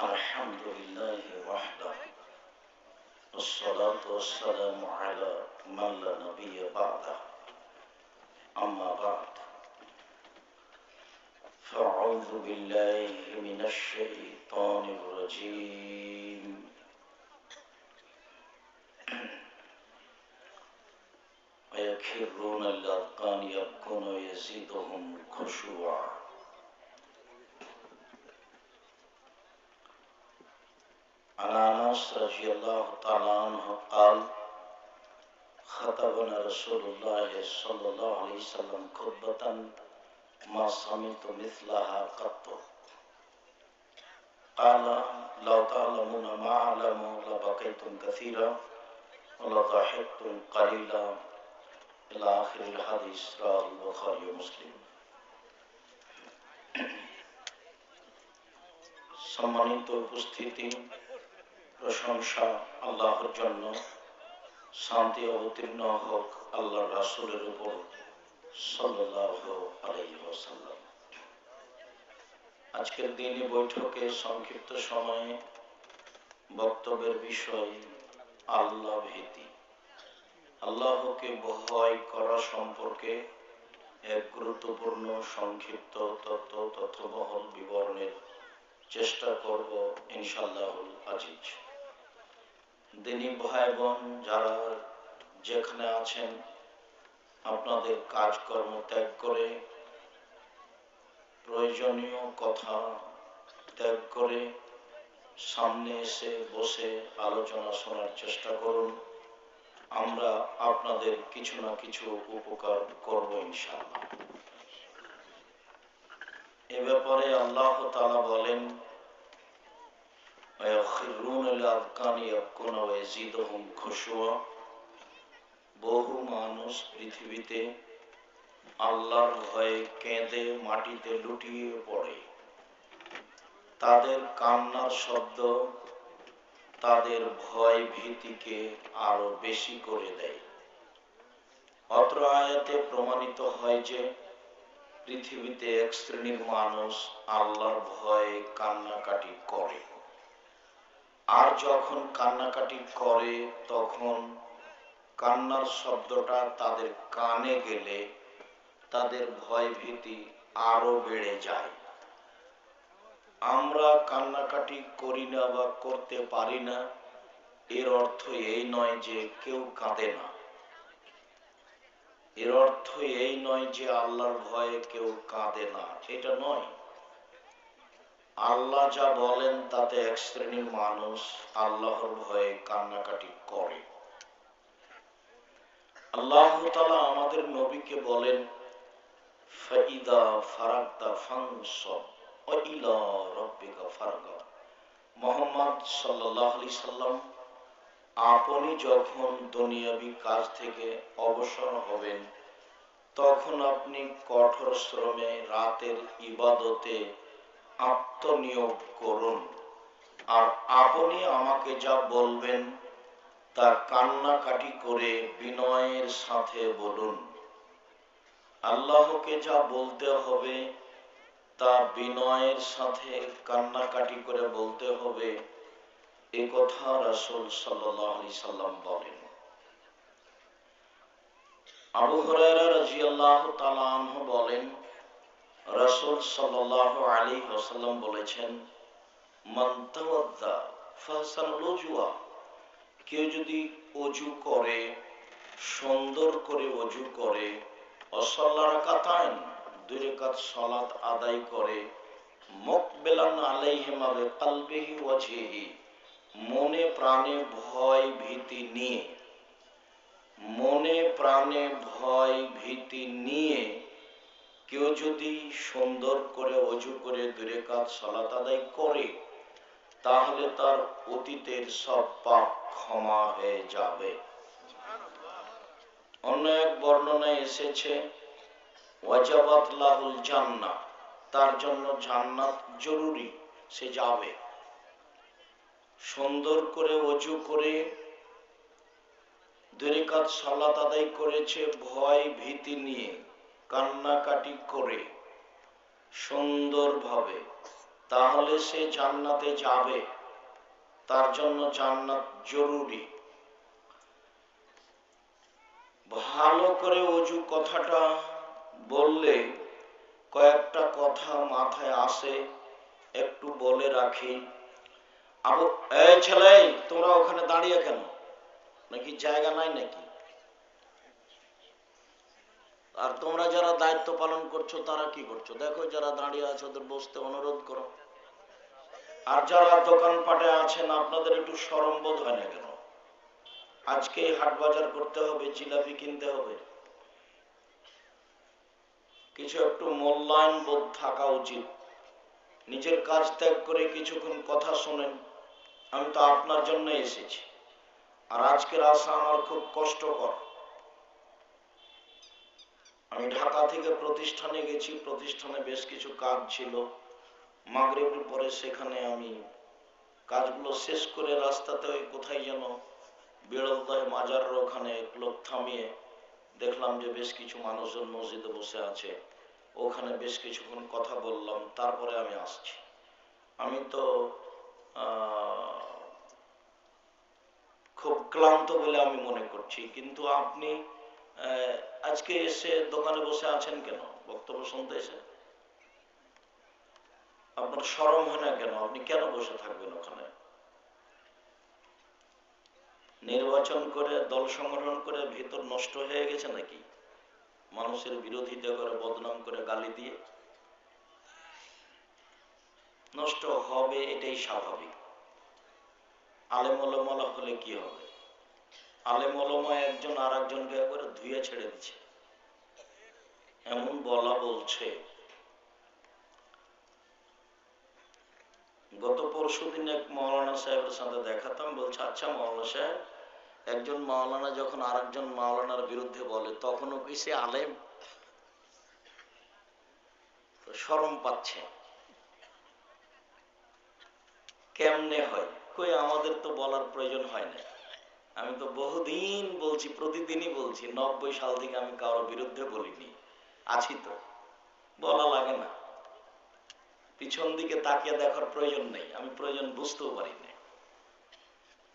الحمد لله وحده. والصلاة والسلام على من لا نبي بعده. أما بعد. فأعوذ بالله من الشيطان الرجيم. ويخرون الأذقان يبكون ويزيدهم خشوعا عن انس رضي الله تعالى عنه قال خطبنا رسول الله صلى الله عليه وسلم خطبة ما سمعت مثلها قط قال لو تعلمون ما أعلم لبقيتم كثيرا ولضحكتم قليلا إلى آخر الحديث رواه البخاري ومسلم সম্মানিত উপস্থিতি প্রশংসা আল্লাহর জন্য, শান্তি অবতীর্ণ হোক আল্লাহ রাসুলের উপর আজকের দিনে বৈঠকে সংক্ষিপ্ত সময়ে বক্তব্যের বিষয় আল্লাহ ভীতি। আল্লাহকে ভয় করা সম্পর্কে এক গুরুত্বপূর্ণ সংক্ষিপ্ত তত্ত্ব তথ্যবহল বিবরণের চেষ্টা করব ইনশাল্লাহুল আজিজ। দিনী ভাই বোন যারা যেখানে আছেন, আপনাদের কাজকর্ম ত্যাগ করে, প্রয়োজনীয় কথা ত্যাগ করে সামনে এসে বসে আলোচনা শোনার চেষ্টা করুন। আমরা আপনাদের কিছু না কিছু উপকার করব ইনশাআল্লাহ। এ ব্যাপারে আল্লাহ তালা বলেন বহু মানুষ পৃথিবীতে আল্লাহর ভয়ে কেঁদে মাটিতে লুটিয়ে পড়ে। তাদের কান্নার শব্দ তাদের ভয় ভীতিকে আরও বেশি করে দেয়। অত্র আয়াতে প্রমাণিত হয় যে পৃথিবীতে এক শ্রেণির মানুষ আল্লাহর ভয়ে কান্নাকাটি করে। আর যখন কান্নাকাটি করে, তখন কান্নার শব্দটা তাদের কানে গেলে তাদের ভয় ভীতি আরও বেড়ে যায়। আমরা কান্নাকাটি করি না বা করতে পারি না, এর অর্থ এই নয় যে কেউ কাঁদে না। এর অর্থ এই নয় যে আল্লাহর ভয়ে কেউ কাঁদে না, এটা নয়। আল্লাহ যা বলেন তাতে এক শ্রেণির মানুষ আল্লাহর ভয়ে কান্নাকাটি করে। আল্লাহ আমাদের নবীকে বলেন মোহাম্মদ সাল্লাম, আপনি যখন দুনিয়াবি কাজ থেকে অবসর হবেন, তখন আপনি কঠোর শ্রমে রাতের ইবাদতে আত্মনিয়োগ করুন। আর আপনি আমাকে যা বলবেন তা কান্নাকাটি করে বিনয়ের সাথে বলুন। আল্লাহকে যা বলতে হবে, তা বিনয়ের সাথে কান্নাকাটি করে বলতে হবে, এ কথা রাসুল সাল্লি সাল্লাম বলেন। আবু হরাইরা রাজিয়াল্লাহ তালাহ বলেন রাসুল আলী বলেছেন কেউ যদি অজু করে, সুন্দর করে অজু করে অসল্লার কাতায়ন আদায় করে, মুকবেলান আলাইহিমাবে কালবিহি ওয়াজহিহি, মনে প্রাণে ভয় ভীতি নিয়ে, মনে প্রাণে ভয় ভীতি নিয়ে কেউ যদি সুন্দর করে অজু করে দূরে কাজ সলাত আদায় করে, তাহলে তার অতীতের সব পাপ ক্ষমা হয়ে যাবে। অন্য এক বর্ণনায় এসেছে, ওয়াজাবাত জান্নাত তার জন্য জান্নাত জরুরি, সে যাবে। সুন্দর করে অজু করে দূরে কাজ সালাত আদায় করেছে, ভয় ভীতি নিয়ে। কান্নাকাটি করে সুন্দরভাবে, তাহলে সে জান্নাতে যাবে। তার জন্য জান্নাত জরুরি। ভালো করে অজু কথাটা বললে কয়েকটা কথা মাথায় আসে, একটু বলে রাখি। আবু এই ছেলে, তোমরা ওখানে দাঁড়িয়ে কেন? নাকি জায়গা নাই নাকি? আর তোমরা যারা দায়িত্ব পালন করছ, তারা কি করছ? দেখো যারা দাঁড়িয়ে আছে, ওদের বসতে অনুরোধ করো। আর যারা দোকানপাটে আছেন, আপনাদের একটু সরম বোধ হয় না কেন? আজকে হাট বাজার করতে হবে, জিলাপি কিনতে হবে। কিছু একটু মূল্যায়ন বোধ থাকা উচিত। নিজের কাজ ত্যাগ করে কিছুক্ষণ কথা শোনেন। আমি তো আপনার জন্য এসেছি। আর আজকের আসা আমার খুব কষ্টকর। আমি ঢাকা থেকে প্রতিষ্ঠানে গেছি, প্রতিষ্ঠানে বেশ কিছু কাজ ছিল। মাগরেবের পরে সেখানে আমি কাজগুলো শেষ করে রাস্তাতে ওই কোথায় যেন বিড়লদয় মাজারের ওখানে লোক থামিয়ে দেখলাম যে বেশ কিছু মানুষজন মসজিদে বসে আছে। ওখানে বেশ কিছুক্ষণ কথা বললাম, তারপরে আমি আসছি। আমি তো খুব ক্লান্ত বলে আমি মনে করছি। কিন্তু আপনি আজকে এসে দোকানে বসে আছেন কেন? বক্তব্য শুনতে এসে? আপনার সরম হয় না কেন? আপনি কেন বসে থাকবেন ওখানে? নির্বাচন করে, দল সংগঠন করে ভিতর নষ্ট হয়ে গেছে নাকি? মানুষের বিরোধিতা করে, বদনাম করে, গালি দিয়ে? নষ্ট হবে এটাই স্বাভাবিক। আলেমলমলা হলে কি হবে? আলেমলমা একজন আর একজনকে একবারে ধুয়ে ছেড়ে দিচ্ছে। এমন বলা বলছে। গত পরশু দিন এক মৌলানা সাহেবের সাথে দেখাতাম, বলছে আচ্ছা মৌলানা সাহেব, একজন মাওলানা যখন আর একজন মাওলানার বিরুদ্ধে বলে, তখনও কি সে আলেম? সরম পাচ্ছে। কেমনে হয়? কই, আমাদের তো বলার প্রয়োজন হয় না। আমি তো বহুদিন বলছি, প্রতিদিনই বলছি, নব্বই সাল থেকে আমি কারোর বিরুদ্ধে বলিনি। আছি তো। বলা লাগে না। পিছন দিকে তাকিয়ে দেখার প্রয়োজন নেই। আমি প্রয়োজন বুঝতেও পারি না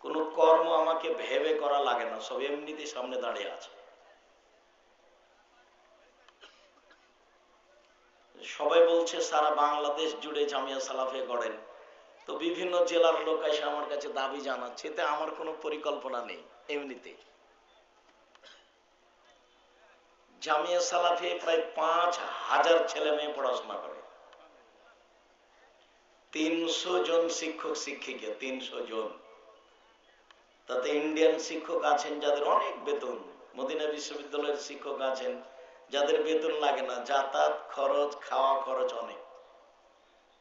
কোনো কর্ম আমাকে ভেবে করা লাগে না, সব এমনিতে সামনে দাঁড়িয়ে আছে। সবাই বলছে, সারা বাংলাদেশ জুড়ে জামিয়া সালাফে গড়েন। তো বিভিন্ন জেলার লোক এসে আমার কাছে দাবি জানাচ্ছে, এতে আমার কোনো পরিকল্পনা নেই এমনিতে। জামিয়া সালাফে প্রায় পাঁচ হাজার ছেলে মেয়ে পড়াশোনা করে। তিনশো জন শিক্ষক, শিক্ষিকা, তিনশো জন। তাতে ইন্ডিয়ান শিক্ষক আছেন যাদের অনেক বেতন, মদিনা বিশ্ববিদ্যালয়ের শিক্ষক আছেন, যাদের বেতন লাগে না, যাতায়াত খরচ, খাওয়া খরচ অনেক।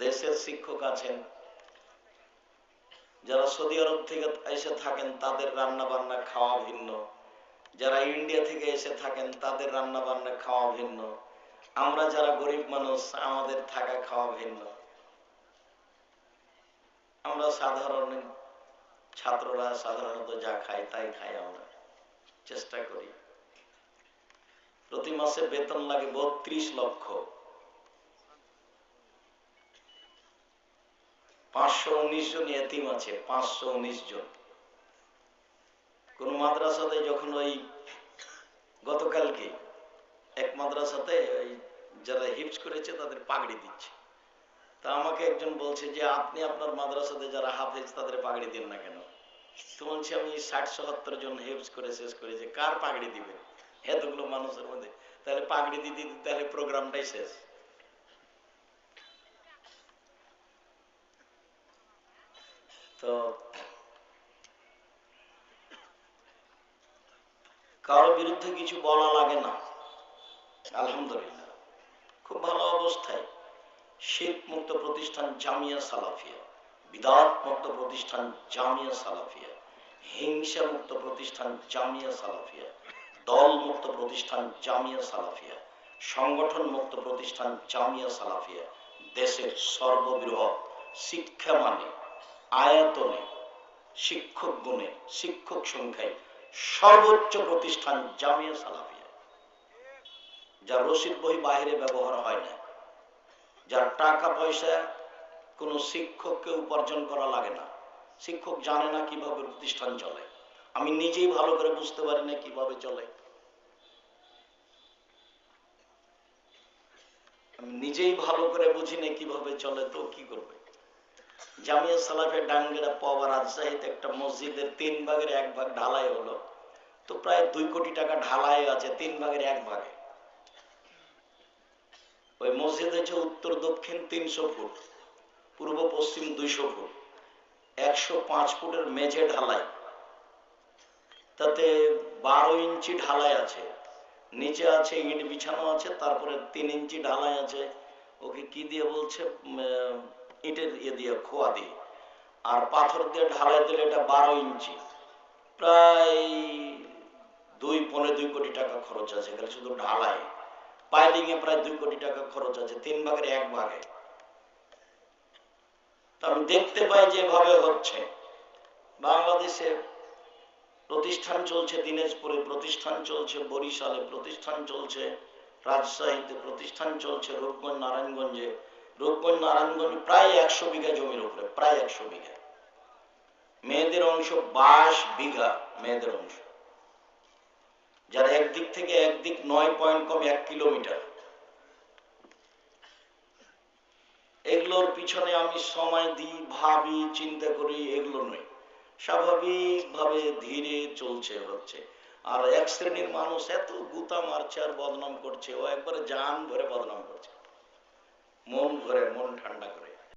দেশের শিক্ষক আছেন যারা সৌদি আরব থেকে এসে থাকেন, তাদের রান্না বান্না খাওয়া ভিন্ন। যারা ইন্ডিয়া থেকে এসে থাকেন, তাদের রান্না বান্না খাওয়া ভিন্ন। আমরা যারা গরিব মানুষ, আমাদের থাকা খাওয়া ভিন্ন। আমরা সাধারণ ছাত্ররা সাধারণত যা খায় তাই খাই আমরা। চেষ্টা করি। প্রতি মাসে বেতন লাগে বত্রিশ লক্ষ। পাঁচশো উনিশ জন এতিম আছে, পাঁচশো উনিশ জন। কোন মাদ্রাসাতে যখন ওই গতকালকে, এক মাদ্রাসাতে যারা হিপস করেছে তাদের পাগড়ি দিচ্ছে। তা আমাকে একজন বলছে যে, আপনি আপনার মাদ্রাসাতে যারা হাফেজ তাদের পাগড়ি দিন না কেন? তো বলছি, আমি ষাট সত্তর জন হেফজ করে শেষ করেছি, কার পাগড়ি দিবে এতগুলো মানুষের মধ্যে। তাহলে পাগড়ি দিতে তাহলে প্রোগ্রামটাই শেষ। তো কারও বিরুদ্ধে কিছু বলা লাগে না। আলহামদুলিল্লাহ। খুব ভালো অবস্থায় শীত মুক্ত প্রতিষ্ঠান জামিয়া সালাফিয়া, বিদাত মুক্ত প্রতিষ্ঠান জামিয়া সালাফিয়া, হিংসা মুক্ত প্রতিষ্ঠান জামিয়া সালাফিয়া, দল মুক্ত প্রতিষ্ঠান জামিয়া সালাফিয়া, সংগঠন মুক্ত প্রতিষ্ঠান জামিয়া সালাফিয়া, দেশের সর্ববৃহৎ শিক্ষা মানে আয়তনে, শিক্ষক গুণে, শিক্ষক সংখ্যায় সর্বোচ্চ প্রতিষ্ঠান জামিয়া সালাফিয়া। যা রশিদ বই বাহিরে ব্যবহার হয় না। যার টাকা পয়সা কোনো শিক্ষককে উপার্জন করা লাগে না। শিক্ষক জানে না কীভাবে প্রতিষ্ঠান চলে। আমি নিজেই ভালো করে বুঝতে পারি না কীভাবে চলে। আমি নিজেই ভালো করে বুঝি না কীভাবে চলে, তো কি করবে? জামিয়া সালাফের ডাঙ্গেরা পাওয়া রাজশাহীতে একটা মসজিদের তিন ভাগের এক ভাগ ঢালাই হলো। তো প্রায় দুই কোটি টাকা ঢালাই আছে তিন ভাগের এক ভাগে। ওই মসজিদ হচ্ছে উত্তর দক্ষিণ তিনশো ফুট, পূর্ব পশ্চিম দুইশো ফুট, একশো পাঁচ ফুটের মেঝে ঢালাই। তাতে বারো ইঞ্চি ঢালাই আছে। নিচে আছে ইট বিছানো আছে, তারপরে তিন ইঞ্চি ঢালাই আছে। ওকে কি দিয়ে বলছে? ইটের ইয়ে দিয়ে খোয়া দিয়ে। আর পাথর দিয়ে ঢালাই দিলে এটা বারো ইঞ্চি। প্রায় দুই পনেরো দুই কোটি টাকা খরচ আছে। এখানে শুধু ঢালাই। পাইলিং এ প্রায় দুই কোটি টাকা খরচ আছে। তিন ভাগের এক ভাগে। আমি দেখতে পাই যেভাবে হচ্ছে। বাংলাদেশে প্রতিষ্ঠান চলছে দিনাজপুরে, প্রতিষ্ঠান চলছে বরিশালে, প্রতিষ্ঠান চলছে রাজশাহীতে, প্রতিষ্ঠান চলছে রূপগঞ্জ, নারায়ণগঞ্জে। রূপগঞ্জ নারায়ণগঞ্জ প্রায় একশো বিঘা জমির উপরে, প্রায় একশো বিঘা। মেয়েদের অংশ বাইশ বিঘা, মেয়েদের অংশ। যার একদিক থেকে একদিক নয় পয়েন্ট কম এক কিলোমিটার। এগুলোর পিছনে আমি সময় দিই, ভাবি, চিন্তা করি, এগুলো নয়। স্বাভাবিকভাবে ধীরে চলছে, হচ্ছে। আর এক শ্রেণির মানুষ এত গুতা মারছে আর বদনাম করছে, ও একবারে জান ভরে বদনাম করছে। মন ভরে মন ঠান্ডা করে।